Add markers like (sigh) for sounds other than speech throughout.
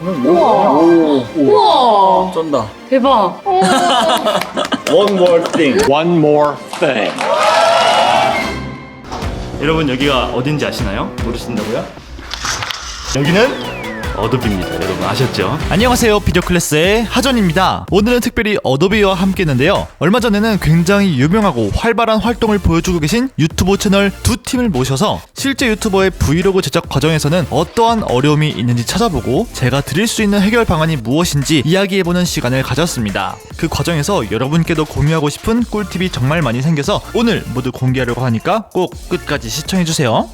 우와. 우와. 쩐다. 대박. (laughs) One more thing. One more thing. 여러분 여기가 어딘지 아시나요? 모르신다고요? 여기는 어도비입니다. 여러분 아셨죠? 안녕하세요. 비디오 클래스의 하전입니다. 오늘은 특별히 어도비와 함께 했는데요. 얼마 전에는 굉장히 유명하고 활발한 활동을 보여주고 계신 유튜버 채널 두 팀을 모셔서 실제 유튜버의 브이로그 제작 과정에서는 어떠한 어려움이 있는지 찾아보고 제가 드릴 수 있는 해결 방안이 무엇인지 이야기해보는 시간을 가졌습니다. 그 과정에서 여러분께도 공유하고 싶은 꿀팁이 정말 많이 생겨서 오늘 모두 공개하려고 하니까 꼭 끝까지 시청해주세요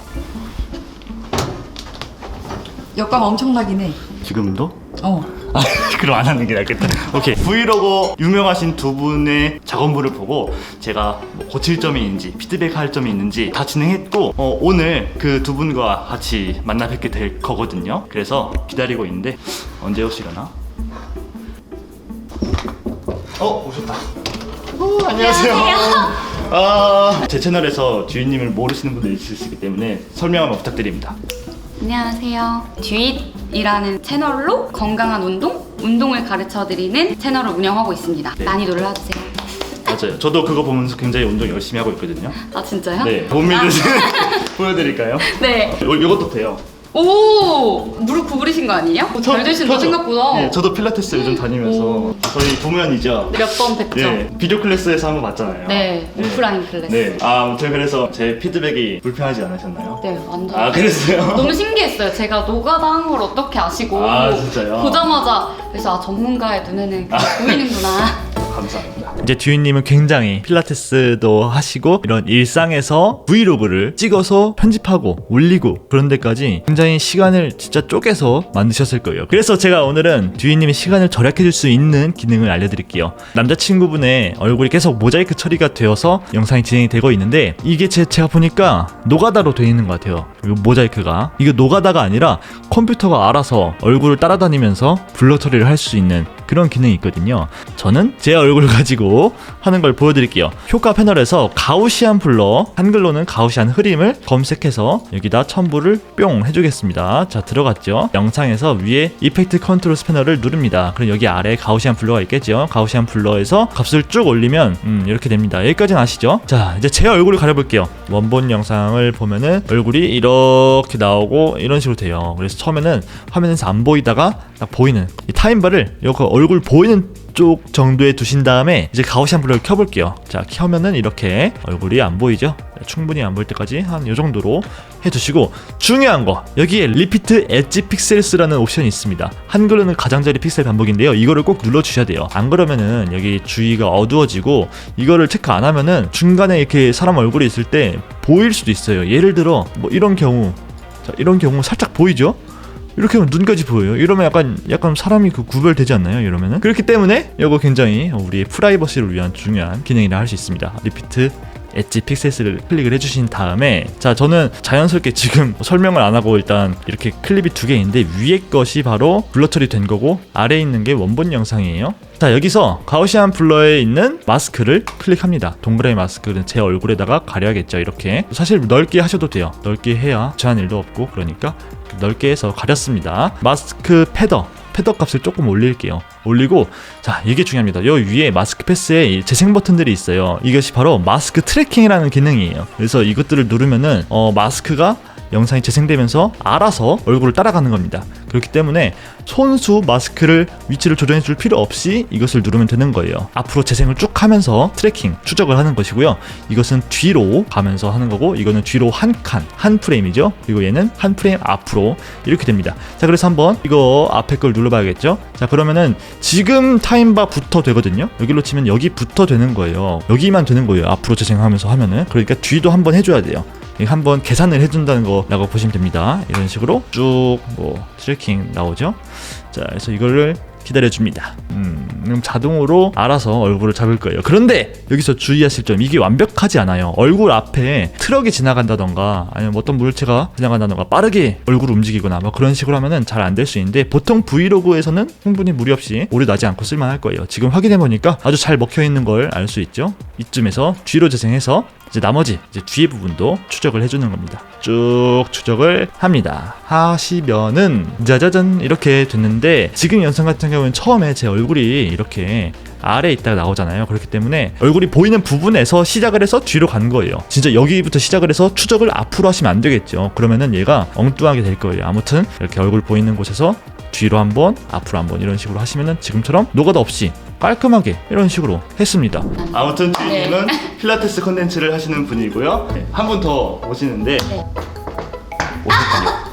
역감 엄청나긴 해. 지금도? 어. 아, (laughs) 그럼 안 하는 게 낫겠다. 오케이. 브이로그 유명하신 두 분의 작업물을 보고 제가 뭐 고칠 점이 있는지 피드백 할 점이 있는지 다 진행했고 어, 오늘 그 두 분과 같이 만나 뵙게 될 거거든요. 그래서 기다리고 있는데 언제 오시려나? 어 오셨다. 오, 안녕하세요. 아, 제 채널에서 주인님을 모르시는 분들 있을 수 있기 때문에 설명 한번 부탁드립니다. 안녕하세요. 듀잇이라는 채널로 건강한 운동, 운동을 가르쳐드리는 채널을 운영하고 있습니다. 네. 많이 놀러와주세요. 맞아요. 저도 그거 보면서 굉장히 운동 열심히 하고 있거든요. 아 진짜요? 네, 못 믿으시면 (laughs) 보여드릴까요? 네. 요, 요것도 돼요. 오 무릎 구부리신 거 아니에요? 잘 되신다 펴죠? 생각보다. 네, 저도 필라테스 요즘 다니면서 오. 저희 부모님이죠. 몇 번 뵙죠? 네, 비디오 클래스에서 한거 봤잖아요. 네, 오프라인 클래스. 네, 아, 아무튼 그래서 제 피드백이 불편하지 않으셨나요? 네, 완전. 아, 그랬어요? (laughs) 너무 신기했어요. 제가 노가다 한 걸 어떻게 아시고. 아, 진짜요? 보자마자 그래서 아, 전문가의 눈에는 보이는구나. (laughs) 감사합니다. 이제 듀이님은 굉장히 필라테스도 하시고 이런 일상에서 브이로그를 찍어서 편집하고 올리고 그런 데까지 굉장히 시간을 진짜 쪼개서 만드셨을 거예요. 그래서 제가 오늘은 듀이님의 시간을 절약해줄 수 있는 기능을 알려드릴게요. 남자친구분의 얼굴이 계속 모자이크 처리가 되어서 영상이 진행이 되고 있는데 이게 제, 제가 보니까 노가다로 되어 있는 것 같아요. 이 모자이크가 이게 노가다가 아니라 컴퓨터가 알아서 얼굴을 따라다니면서 블러 처리를 할 수 있는 그런 기능이 있거든요. 저는 제 얼굴을 (laughs) 가지고 하는 걸 보여드릴게요. 효과 패널에서 가우시안 블러, 한글로는 가우시안 흐림을 검색해서 여기다 첨부를 뿅 해주겠습니다. 자, 들어갔죠? 영상에서 위에 이펙트 컨트롤 스패너를 누릅니다. 그럼 여기 아래에 가우시안 블러가 있겠죠? 가우시안 블러에서 값을 쭉 올리면 음, 이렇게 됩니다. 여기까지는 아시죠? 자, 이제 제 얼굴을 가려볼게요. 원본 영상을 보면은 얼굴이 이렇게 나오고 이런 식으로 돼요. 그래서 처음에는 화면에서 안 보이다가 딱 보이는 이 타임바를 여기 얼굴 보이는 쪽 정도에 두신 다음에 이제 가우시안 블러를 켜볼게요. 자, 켜면은 이렇게 얼굴이 안 보이죠? 충분히 안 보일 때까지 한이 정도로 해두시고 중요한 거 여기에 리피트 엣지 픽셀스라는 옵션이 있습니다. 한글로는 가장자리 픽셀 반복인데요. 이거를 꼭 눌러주셔야 돼요. 안 그러면은 여기 주위가 어두워지고 이거를 체크 안 하면은 중간에 이렇게 사람 얼굴이 있을 때 보일 수도 있어요. 예를 들어 뭐 이런 경우 자, 이런 경우 살짝 보이죠? 이렇게 하면 눈까지 보여요. 이러면 약간 약간 사람이 그 구별되지 않나요? 이러면은 그렇기 때문에 이거 굉장히 우리의 프라이버시를 위한 중요한 기능이라 할 수 있습니다. 리피트 엣지 픽셀스를 클릭을 해주신 다음에 자 저는 자연스럽게 지금 (laughs) 설명을 안 하고 일단 이렇게 클립이 두 개 있는데 위에 것이 바로 블러 처리된 거고 아래에 있는 게 원본 영상이에요. 자 여기서 가우시안 블러에 있는 마스크를 클릭합니다. 동그라미 마스크는 제 얼굴에다가 가려야겠죠. 이렇게 사실 넓게 하셔도 돼요. 넓게 해야 제한 일도 없고 그러니까 넓게 해서 가렸습니다. 마스크 패더 패더 값을 조금 올릴게요. 올리고 자 이게 중요합니다. 요 위에 마스크 패스에 이 재생 버튼들이 있어요. 이것이 바로 마스크 트래킹이라는 기능이에요. 그래서 이것들을 누르면은 어, 마스크가 영상이 재생되면서 알아서 얼굴을 따라가는 겁니다. 그렇기 때문에 손수 마스크를 위치를 조정해 줄 필요 없이 이것을 누르면 되는 거예요. 앞으로 재생을 쭉 하면서 트래킹, 추적을 하는 것이고요. 이것은 뒤로 가면서 하는 거고 이거는 뒤로 한 칸, 한 프레임이죠. 그리고 얘는 한 프레임 앞으로 이렇게 됩니다. 자, 그래서 한번 이거 앞에 걸 눌러 봐야겠죠. 자, 그러면은 지금 타임바부터 되거든요. 여기로 치면 여기부터 되는 거예요. 여기만 되는 거예요. 앞으로 재생하면서 하면은 그러니까 뒤도 한번 해줘야 돼요. 이거 한번 계산을 해준다는 거라고 보시면 됩니다. 이런 식으로 쭉 뭐 트래킹 나오죠. 자, 그래서 이거를 기다려줍니다. 음, 그럼 자동으로 알아서 얼굴을 잡을 거예요. 그런데 여기서 주의하실 점 이게 완벽하지 않아요. 얼굴 앞에 트럭이 지나간다던가 아니면 어떤 물체가 지나간다던가 빠르게 얼굴 움직이거나 뭐 그런 식으로 하면은 잘 안 될 수 있는데 보통 브이로그에서는 충분히 무리 없이 오류 나지 않고 쓸만할 거예요. 지금 확인해 보니까 아주 잘 먹혀 있는 걸 알 수 있죠. 이쯤에서 뒤로 재생해서 이제 나머지 이제 뒤에 부분도 추적을 해주는 겁니다. 쭉 추적을 합니다. 하시면은 짜자잔 이렇게 됐는데 지금 영상 같은 경우는 처음에 제 얼굴이 이렇게 아래에 있다가 나오잖아요. 그렇기 때문에 얼굴이 보이는 부분에서 시작을 해서 뒤로 간 거예요. 진짜 여기부터 시작을 해서 추적을 앞으로 하시면 안 되겠죠. 그러면은 얘가 엉뚱하게 될 거예요. 아무튼 이렇게 얼굴 보이는 곳에서 뒤로 한번 앞으로 한번 이런 식으로 하시면은 지금처럼 노가다 없이 깔끔하게 이런 식으로 했습니다. 아무튼 주인님은 필라테스 컨텐츠를 하시는 분이고요. 네, 한 분 더 오시는데 네. 오셨군요.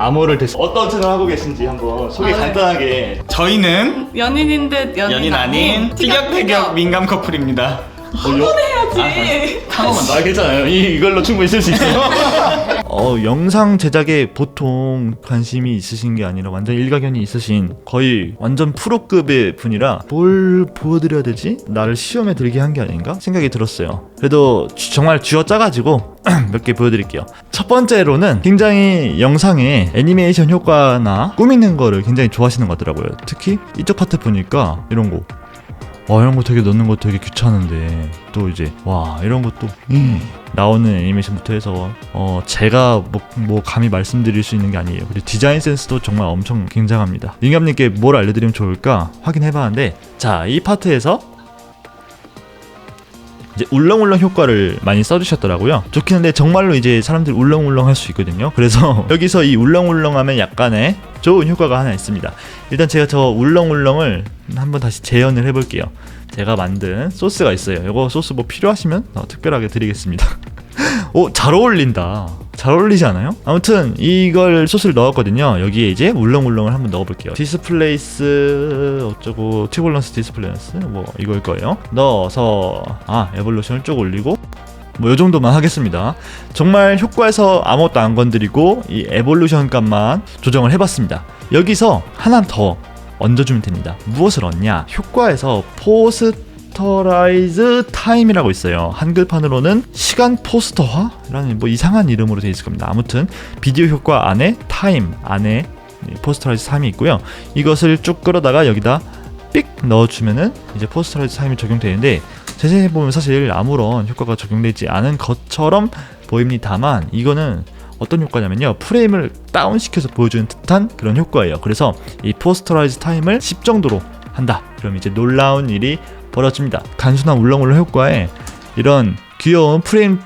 암호를 대신 어떤 채널 하고 계신지 한번 소개 아, 네. 간단하게 저희는 연인인 듯 연인, 연인 아닌 티격태격 민감 커플입니다. 해야지. 한 번만 더 괜찮아요. 이, 이걸로 충분히 쓸 수 있어요. (laughs) 어, 영상 제작에 보통 관심이 있으신 게 아니라 완전 일가견이 있으신 거의 완전 프로급의 분이라 뭘 보여드려야 되지? 나를 시험에 들게 한 게 아닌가? 생각이 들었어요. 그래도 쥐- 정말 쥐어짜가지고 (clears throat) 몇 개 보여드릴게요. 첫 번째로는 굉장히 영상에 애니메이션 효과나 꾸미는 거를 굉장히 좋아하시는 것 같더라고요. 특히 이쪽 파트 보니까 이런 거 와 이런 거 되게 넣는 거 되게 귀찮은데 또 이제 와 이런 것도 음, 나오는 애니메이션부터 해서 어 제가 뭐, 뭐 감히 말씀드릴 수 있는 게 아니에요 그리고 디자인 센스도 정말 엄청 굉장합니다 링감님께 뭘 알려드리면 좋을까 확인해봤는데 자 이 파트에서 이제 울렁울렁 효과를 많이 써주셨더라고요. 좋긴 한데 정말로 이제 사람들이 울렁울렁 할 수 있거든요. 그래서 (laughs) 여기서 이 울렁울렁하면 약간의 좋은 효과가 하나 있습니다. 일단 제가 저 울렁울렁을 한번 다시 재현을 해볼게요. 제가 만든 소스가 있어요. 이거 소스 뭐 필요하시면 어, 특별하게 드리겠습니다. (laughs) 오, 잘 어울린다. 잘 어울리지 않아요? 아무튼 이걸 소스를 넣었거든요. 여기에 이제 울렁울렁을 한번 넣어볼게요. 디스플레이스 어쩌고 티볼런스 디스플레이스 뭐 이걸 거예요. 넣어서 아 에볼루션을 쭉 올리고 뭐 요 정도만 하겠습니다. 정말 효과에서 아무것도 안 건드리고 이 에볼루션 값만 조정을 해봤습니다. 여기서 하나 더 얹어주면 됩니다. 무엇을 얹냐? 효과에서 포스터라이즈 타임이라고 있어요. 한글판으로는 시간 포스터화라는 뭐 이상한 이름으로 되어 있을 겁니다. 아무튼 비디오 효과 안에 타임 안에 포스터라이즈 타임이 있고요. 이것을 쭉 끌어다가 여기다 삑 넣어주면은 이제 포스터라이즈 타임이 적용되는데 자세히 보면 사실 아무런 효과가 적용되지 않은 것처럼 보입니다만 이거는 어떤 효과냐면요. 프레임을 다운시켜서 보여주는 듯한 그런 효과예요. 그래서 이 포스터라이즈 타임을 10 정도로 한다. 그럼 이제 놀라운 일이 벌어집니다. 단순한 울렁울렁 효과에 이런 귀여운 프레임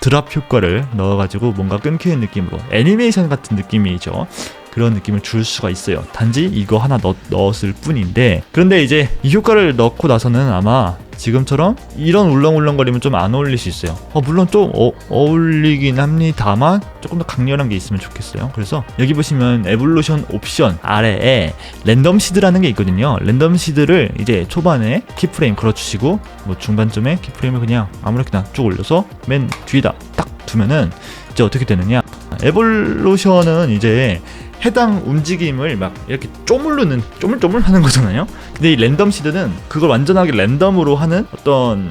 드랍 효과를 넣어가지고 뭔가 끊기는 느낌으로 애니메이션 같은 느낌이죠. 그런 느낌을 줄 수가 있어요. 단지 이거 하나 넣, 넣었을 뿐인데 그런데 이제 이 효과를 넣고 나서는 아마 지금처럼 이런 울렁울렁거리면 좀 안 어울릴 수 있어요. 어, 물론 좀 어, 어울리긴 합니다만 조금 더 강렬한 게 있으면 좋겠어요. 그래서 여기 보시면 에볼루션 옵션 아래에 랜덤 시드라는 게 있거든요. 랜덤 시드를 이제 초반에 키프레임 걸어주시고 뭐 중반쯤에 키프레임을 그냥 아무렇게나 쭉 올려서 맨 뒤에다 딱 두면은 이제 어떻게 되느냐 에볼루션은 이제 해당 움직임을 막 이렇게 쪼물르는 쪼물쪼물 하는 거잖아요. 근데 이 랜덤 시드는 그걸 완전하게 랜덤으로 하는 어떤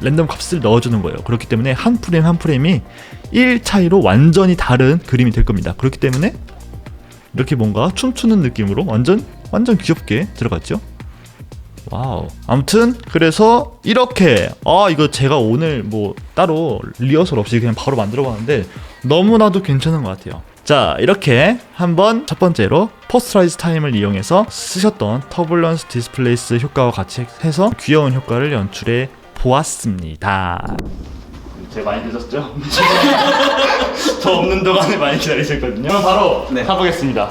랜덤 값을 넣어주는 거예요. 그렇기 때문에 한 프레임 한 프레임이 1 차이로 완전히 다른 그림이 될 겁니다. 그렇기 때문에 이렇게 뭔가 춤추는 느낌으로 완전 완전 귀엽게 들어갔죠. 와우. 아무튼 그래서 이렇게 아 이거 제가 오늘 뭐 따로 리허설 없이 그냥 바로 만들어 봤는데 너무나도 괜찮은 것 같아요. 자 이렇게 한번 첫 번째로 포스트라이즈 타임을 이용해서 쓰셨던 터블런스 디스플레이스 효과와 같이 해서 귀여운 효과를 연출해 보았습니다. 제가 많이 늦었죠? (laughs) 저 없는 동안에 많이 기다리셨거든요. 그럼 바로 네. 가보겠습니다.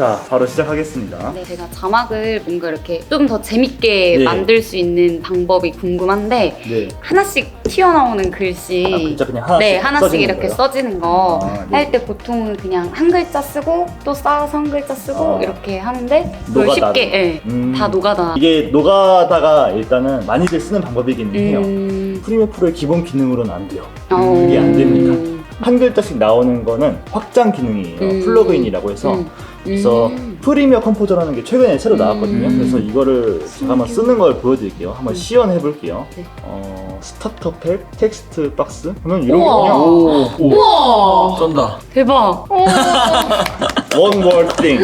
자, 바로 시작하겠습니다. 네, 제가 자막을 뭔가 이렇게 좀 더 재밌게 네. 만들 수 있는 방법이 궁금한데 네. 하나씩 튀어나오는 글씨 아, 글자 그냥 하나씩 네 하나씩 써지는 이렇게 거예요? 써지는 거 아, 네. 때 보통은 그냥 한 글자 쓰고 또 쌓아서 한 글자 쓰고 아. 이렇게 하는데 그걸. 쉽게 예, 음. 다 노가다 이게 노가다가 일단은 많이들 쓰는 방법이긴 해요. 음, 프리미어 프로의 기본 기능으로는 안 돼요. 어, 그게 안 됩니다. 한 글자씩 나오는 거는 확장 기능이에요. 음. 플러그인이라고 해서 음. 그래서 음. 프리미어 컴포저라는 게 최근에 새로 나왔거든요. 음. 그래서 이거를 제가 한번 쓰는 걸 보여드릴게요. 한번 시연해 볼게요. 네. 어, 스타터 팩 텍스트 박스 그러면 이런 우와. 거요. 오. 우와 쩐다. 대박 오. (laughs) One more thing.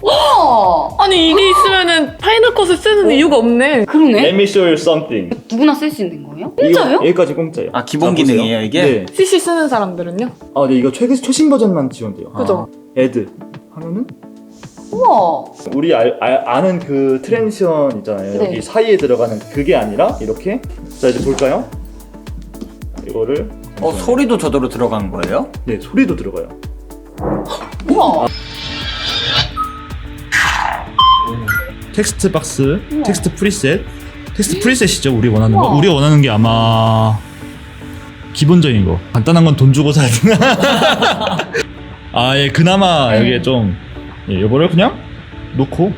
오 어, 아니 이게 있으면은 파이널 컷을 쓰는 이유가 없네. 그러네. Let me show you something. 누구나 쓸 수 있는 거예요? 공짜요? 이거, 여기까지 공짜예요. 아, 기본 자, 보세요. 기능이에요, 이게? 네. CC 쓰는 사람들은요? 아, 네, 이거 최, 최신 버전만 지원돼요. 그죠? 애드 하면은 우와. 우리 알, 알- 아는 그 트랜지션 있잖아요. 네. 여기 사이에 들어가는 그게 아니라 이렇게 자 이제 볼까요? 이거를 어, 소리도 저절로 들어간 거예요? 네 소리도 들어가요. 우와. 텍스트 박스, 텍스트 프리셋, 텍스트 프리셋이죠. 우리 원하는 거. 우와. 우리 원하는 게 아마 기본적인 거. 간단한 건 돈 주고 사야 되나? (laughs) 아, 예, 그나마 네. 여기에 좀 예, 요거를 그냥 놓고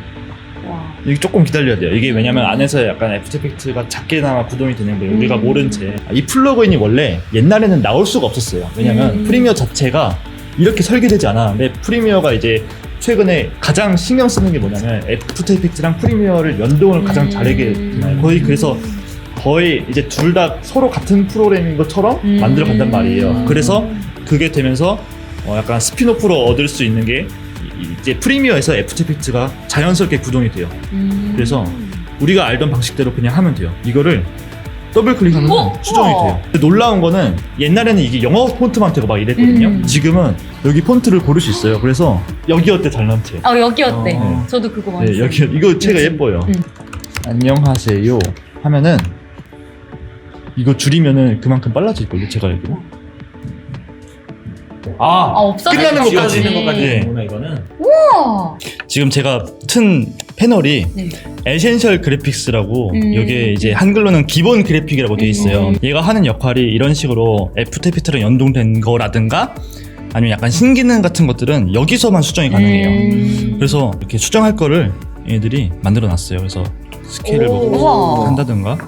와. 여기 조금 기다려야 돼요. 이게 왜냐면 안에서 약간 애프터 이펙트가 작게나마 구동이 되는 거예요. 우리가 음. 모른 채. 아, 이 플러그인이 원래 옛날에는 나올 수가 없었어요. 왜냐면 음. 프리미어 자체가 이렇게 설계되지 않았는데 프리미어가 이제 최근에 가장 신경 쓰는 게 뭐냐면 애프터 이펙트랑 프리미어를 연동을 가장 음. 잘하게 되나요. 거의 그래서 거의 이제 둘 다 서로 같은 프로그램인 것처럼 음. 만들어 간단 말이에요. 그래서 그게 되면서 어, 약간 스피노프로 얻을 수 있는 게 이- 이제 프리미어에서 애프터 이펙트가 자연스럽게 구동이 돼요. 음. 그래서 우리가 알던 방식대로 그냥 하면 돼요. 이거를 더블 클릭하면 어? 수정이. 돼요. 근데 놀라운 거는 옛날에는 이게 영어 폰트만 되고 막 이랬거든요. 음. 지금은 여기 폰트를 고를 수 있어요. 그래서 여기 어때 잘남체. 아 여기 어때? 어. 저도 그거 많이 네. 여기 이거 제가. 예뻐요. 음. 안녕하세요 하면은 이거 줄이면은 그만큼 빨라질 걸요. 제가 알기로. 아 아, 없어지는 끝나는 것까지. 지워지는 것까지 네. 이거는. 우와. 지금 제가 튼 패널이 네. 에센셜 그래픽스라고 음. 이게 이제 한글로는 기본 그래픽이라고 돼 있어요. 음. 얘가 하는 역할이 이런 식으로 애프터 이펙트랑 연동된 거라든가 아니면 약간 신기능 같은 것들은 여기서만 수정이 가능해요. 음. 그래서 이렇게 수정할 거를 얘들이 만들어 놨어요. 그래서 스케일을 오. 보고 우와. 한다든가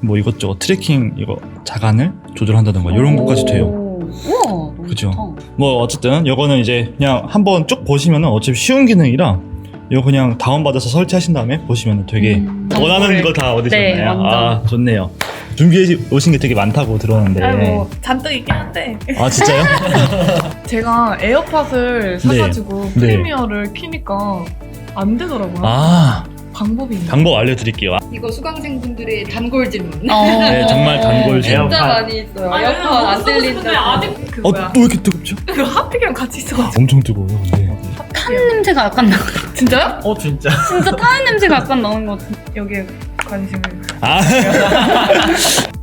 뭐 이것저것 트래킹 이거 자간을 조절한다든가 이런 것까지 돼요. 오. 우와. 너무 그죠. 좋다. 뭐 어쨌든 이거는 이제 그냥 한번 쭉 보시면은 어차피 쉬운 기능이라 이거 그냥 다운받아서 설치하신 다음에 보시면 되게 음. 원하는 거다 얻으셨나요? 네, 완전. 아 좋네요. 준비해 오신 게 되게 많다고 들었는데. 뭐 잔뜩 있긴 한데 아 진짜요? (laughs) 제가 에어팟을 사가지고 네. 프리미어를 키니까 안 되더라고요. 아 방법이 있나요? 방법 알려드릴게요. 아, 이거 수강생분들의 단골 질문. 어. (laughs) 네, 정말 단골 진짜 질문. 많이 있어요. 아니, 에어컨 왜냐면 안 들린다. 아직 그 어, 뭐야 왜 이렇게 뜨겁죠? 그 핫팩이랑 같이 있어가지고 엄청 뜨거워요. 근데. 탄 냄새가 약간 나. 진짜요? 어, 진짜. 진짜 타는 냄새가 약간 나는 것 같아. 여기에 관심을 아 (laughs)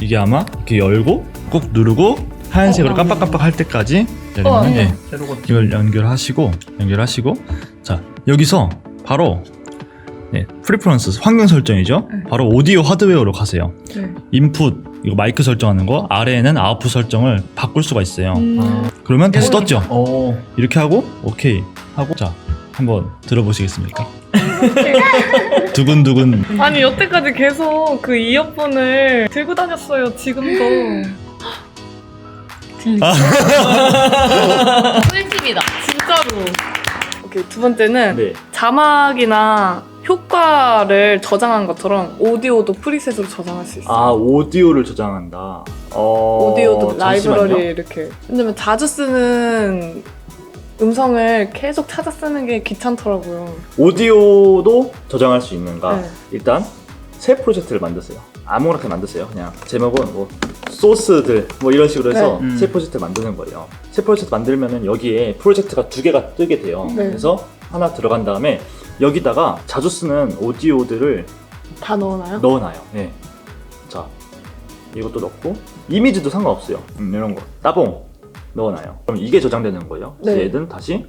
이게 아마 이렇게 열고 꾹 누르고 하얀색으로 어, 깜빡깜빡 할 때까지 어, 내리면 네. 새로고 이걸 연결하시고 연결하시고 자 여기서 바로 네, 프리퍼런스 환경 설정이죠. 네. 바로 오디오 하드웨어로 가세요. 네. 인풋 이거 마이크 설정하는 거 아래에는 아웃풋 설정을 바꿀 수가 있어요. 음. 그러면 다시 떴죠. 오. 이렇게 하고 오케이 하고 자 한번 들어보시겠습니까? (laughs) 두근두근 아니 여태까지 계속 그 이어폰을 들고 다녔어요 지금도? 아. 꿀팁이다. 진짜로 오케이 두 번째는 네. 자막이나 효과를 저장한 것처럼 오디오도 프리셋으로 저장할 수 있어요 아 오디오를 저장한다. 어... 오디오도. 라이브러리 이렇게 왜냐면 자주 쓰는 음성을 계속 찾아 쓰는 게 귀찮더라고요 오디오도 저장할 수 있는가? 네. 일단 새 프로젝트를 만드세요. 아무렇게 만드세요. 그냥 제목은 뭐 소스들 뭐 이런 식으로 해서 네. 음. 새 프로젝트 만드는 거예요. 새 프로젝트 만들면은 여기에 프로젝트가 두 개가 뜨게 돼요. 네. 그래서 하나 들어간 다음에 여기다가 자주 쓰는 오디오들을 다 넣어놔요? 넣어놔요. 네. 자, 이것도 넣고 이미지도 상관없어요. 음, 이런 거 따봉 넣어놔요. 그럼 이게 저장되는 거예요. 네. 얘는 다시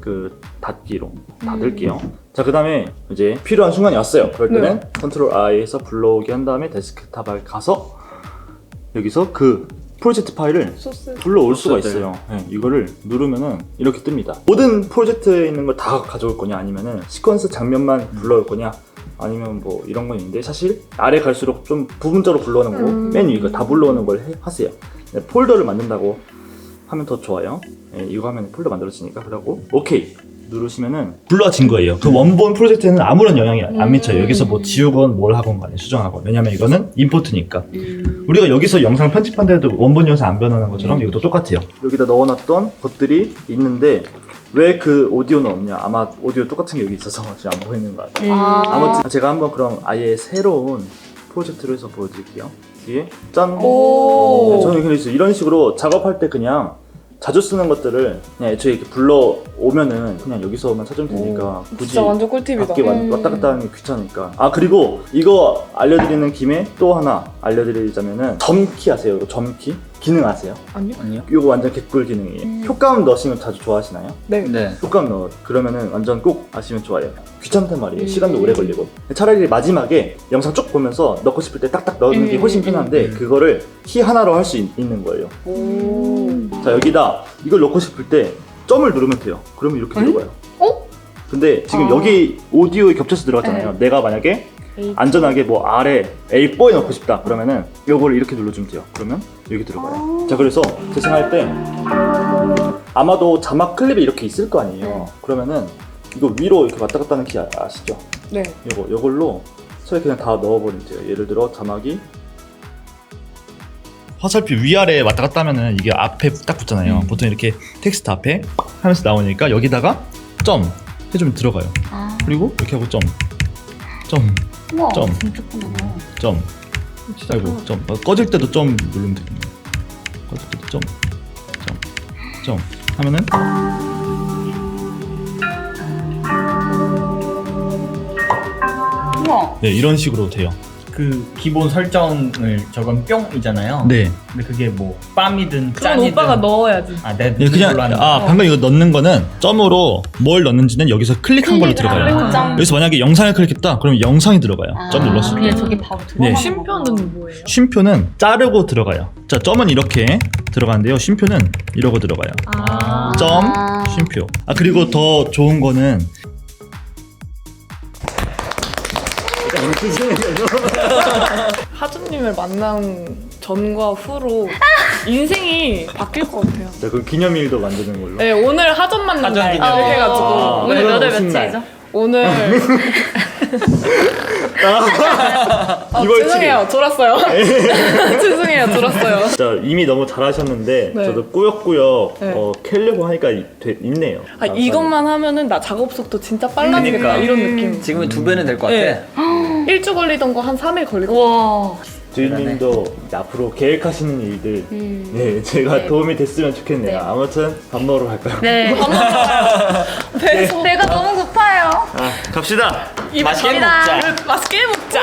그 닫기로 음. 닫을게요. 자, 그 다음에 이제 필요한 순간이 왔어요. 그럴 네. 때는 컨트롤 I에서 불러오게 한 다음에 데스크탑에 가서 여기서 그 프로젝트 파일을 소스 불러올 수가 소스들. 있어요. 네, 이거를 누르면은 이렇게 뜹니다. 모든 프로젝트에 있는 걸 다 가져올 거냐, 아니면은 시퀀스 장면만 불러올 거냐, 아니면 뭐 이런 건 있는데 사실 아래 갈수록 좀 부분적으로 불러오는 거고 음. 맨 위가 다 불러오는 걸 해- 하세요. 네, 폴더를 만든다고 하면 더 좋아요. 네, 이거 하면 폴더 만들어지니까 그러고 오케이 누르시면은 불러진 거예요. 그 원본 프로젝트에는 아무런 영향이 안 미쳐요. 여기서 뭐 지우건 뭘 하건 간에 수정하건 왜냐면 이거는 임포트니까. 음. 우리가 여기서 영상 편집한데도 원본 영상 안 변하는 것처럼 이것도 똑같아요. 여기다 넣어놨던 것들이 있는데 왜 그 오디오는 없냐? 아마 오디오 똑같은 게 여기 있어서 (laughs) 지금 안 보이는 것 같아요. 아무튼 제가 한번 그럼 아예 새로운 프로젝트를 해서 보여드릴게요. 뒤에 짠. 오. 네, 저는 그래서 이런 식으로 작업할 때 그냥 자주 쓰는 것들을 그냥 애초에 이렇게 불러 오면은 그냥 여기서만 찾으면 되니까 굳이 진짜 완전 꿀팁이다. 밖에 왔- 왔다 갔다 하는 게 귀찮으니까. 아 그리고 이거 알려드리는 김에 또 하나 알려드리자면은 점키 아세요? 이거 점키 기능 아세요? 아니요? 아니요. 이거 완전 개꿀 기능이에요. 효과음 넣으시면 자주 좋아하시나요? 네. 네. 효과음 넣어 그러면은 완전 꼭 아시면 좋아요. 귀찮단 말이에요. 시간도 오래 걸리고. 차라리 마지막에 영상 쭉 보면서 넣고 싶을 때 딱딱 넣는 게 음, 훨씬 음, 편한데 음. 그거를 키 하나로 할 수 있는 거예요. 오. 자 여기다 이걸 넣고 싶을 때 점을 누르면 돼요. 그러면 이렇게 들어가요. 어? 근데 지금 아. 여기 오디오에 겹쳐서 들어갔잖아요. 내가 만약에 안전하게 뭐 아래 A4에 넣고 싶다 그러면은 요거를 이렇게 눌러주면 돼요. 그러면 여기 들어가요. 자 그래서 재생할 때 아마도 자막 클립이 이렇게 있을 거 아니에요. 그러면은 이거 위로 이렇게 왔다 갔다 하는 키 아- 아시죠? 네. 요거 요걸로 서에 그냥 다 넣어버리면 돼요. 예를 들어 자막이 화살표 위아래 왔다 갔다 하면은 이게 앞에 딱 붙잖아요. 음. 보통 이렇게 텍스트 앞에 하면서 나오니까 여기다가 점 해주면 들어가요. 아, 그리고 이렇게 하고 점, 점, 우와, 점. 진짜 크다. 점. 아이고 점. 어, 꺼질 때도 점 누르면 되겠네. 꺼질 때도 점, 점, 점 하면은 우와. 네 이런 식으로 돼요. 그 기본 설정을 저건 뿅이잖아요. 네. 근데 그게 뭐 빰이든 그건 짠이든 오빠가 넣어야지. 아, 내 네, 그냥 걸로 하는 아 거. 방금 이거 넣는 거는 점으로 뭘 넣는지는 여기서 클릭한 걸로 들어가요. 아, 점. 여기서 만약에 영상을 클릭했다, 그럼 영상이 들어가요. 점 눌렀을 때. 그냥 저기 바로 들어가는 네. 쉼표는 뭐예요? 쉼표는 자르고 들어가요. 자, 점은 이렇게 들어가는데요. 쉼표는 이러고 들어가요. 아. 점, 쉼표. 아, 그리고 더 좋은 거는 하주님을 만난 전과 후로 인생이 바뀔 것 같아요. 자 그럼 기념일도 만드는 걸로. 네, 오늘 하전 만난 하전 날 기념일. 이렇게 해가지고 아, 오늘 몇월 무슨 날? 며칠이죠? 오늘 아, 이월 죄송해요 졸았어요 (laughs) 죄송해요 졸았어요 자 이미 너무 잘하셨는데 네. 저도 꾸역꾸역 네. 어, 캐려고 하니까 이- 돼- 있네요. 아 이것만 하면은 나 작업 속도 진짜 빨라지겠다 그러니까. 이런 느낌 지금은 두 배는 될 것 같아. 네. 일주 걸리던 거 한 3일 걸리고 우와. 주인님도 앞으로 계획하시는 일들 음. 네 제가 네. 도움이 됐으면 좋겠네요. 네. 아무튼 밥 먹으러 갈까요? 네. (laughs) 배속 배가 너무 고파요. 아, 갑시다. 맛있게. 먹자. 맛있게 먹자